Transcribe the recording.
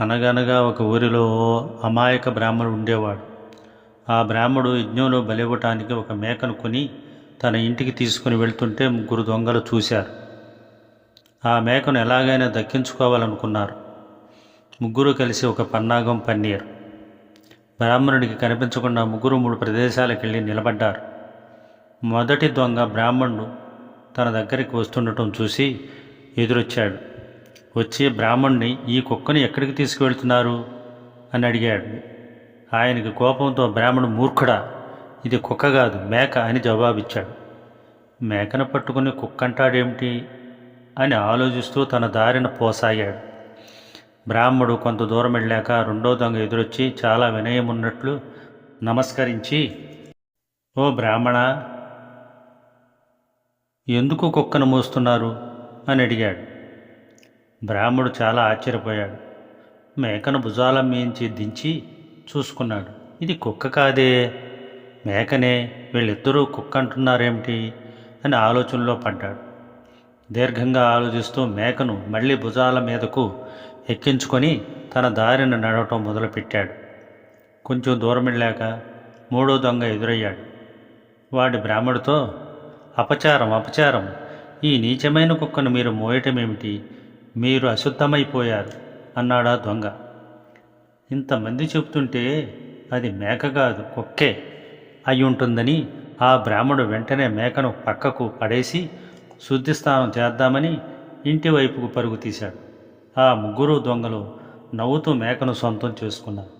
అనగనగా ఒక ఊరిలో అమాయక బ్రాహ్మణుడు ఉండేవాడు. ఆ బ్రాహ్మడు యజ్ఞంలో బలివ్వటానికి ఒక మేకను కొని తన ఇంటికి తీసుకుని వెళ్తుంటే ముగ్గురు దొంగలు చూశారు. ఆ మేకను ఎలాగైనా దక్కించుకోవాలనుకున్నారు. ముగ్గురు కలిసి ఒక పన్నాగం పన్నీరు. బ్రాహ్మణుడికి కనిపించకుండా ముగ్గురు మూడు ప్రదేశాలకు వెళ్ళి నిలబడ్డారు. మొదటి దొంగ బ్రాహ్మణుడు తన దగ్గరికి వస్తుండటం చూసి ఎదురొచ్చాడు. వచ్చే బ్రాహ్మణ్ణి ఈ కుక్కని ఎక్కడికి తీసుకువెళ్తున్నారు? అని అడిగాడు. ఆయనకి కోపంతో బ్రాహ్మణుడు మూర్ఖుడా ఇది కుక్క కాదు మేక అని జవాబిచ్చాడు. మేకను పట్టుకుని కుక్క అంటాడేమిటి అని ఆలోచిస్తూ తన దారిన పోసాగాడు. బ్రాహ్మడు కొంత దూరం వెళ్ళాక రెండో దొంగ ఎదురొచ్చి చాలా వినయం ఉన్నట్లు నమస్కరించి ఓ బ్రాహ్మణ ఎందుకు కుక్కను మోస్తున్నారు? అని అడిగాడు. బ్రాహ్మడు చాలా ఆశ్చర్యపోయాడు. మేకను భుజాల మించి దించి చూసుకున్నాడు. ఇది కుక్క కాదే? మేకనే వీళ్ళిద్దరూ కుక్క అంటున్నారేమిటి అని ఆలోచనలో పడ్డాడు. దీర్ఘంగా ఆలోచిస్తూ మేకను మళ్ళీ భుజాల మీదకు ఎక్కించుకొని తన దారిని నడవటం మొదలుపెట్టాడు. కొంచెం దూరం వెళ్ళాక మూడో దొంగ ఎదురయ్యాడు. వాడి బ్రాహ్మడితో అపచారం అపచారం. ఈ నీచమైన కుక్కను మీరు మోయటమేమిటి? మీరు అశుద్ధమైపోయారు అన్నాడా దొంగ. ఇంతమంది చెబుతుంటే అది మేక కాదు కుక్కే అయి ఉంటుందని ఆ బ్రాహ్మడు వెంటనే మేకను పక్కకు పడేసి శుద్ధి స్నానం చేద్దామని ఇంటి వైపుకు పరుగు తీశాడు. ఆ ముగ్గురు దొంగలు నవ్వుతూ మేకను సొంతం చేసుకున్నారు.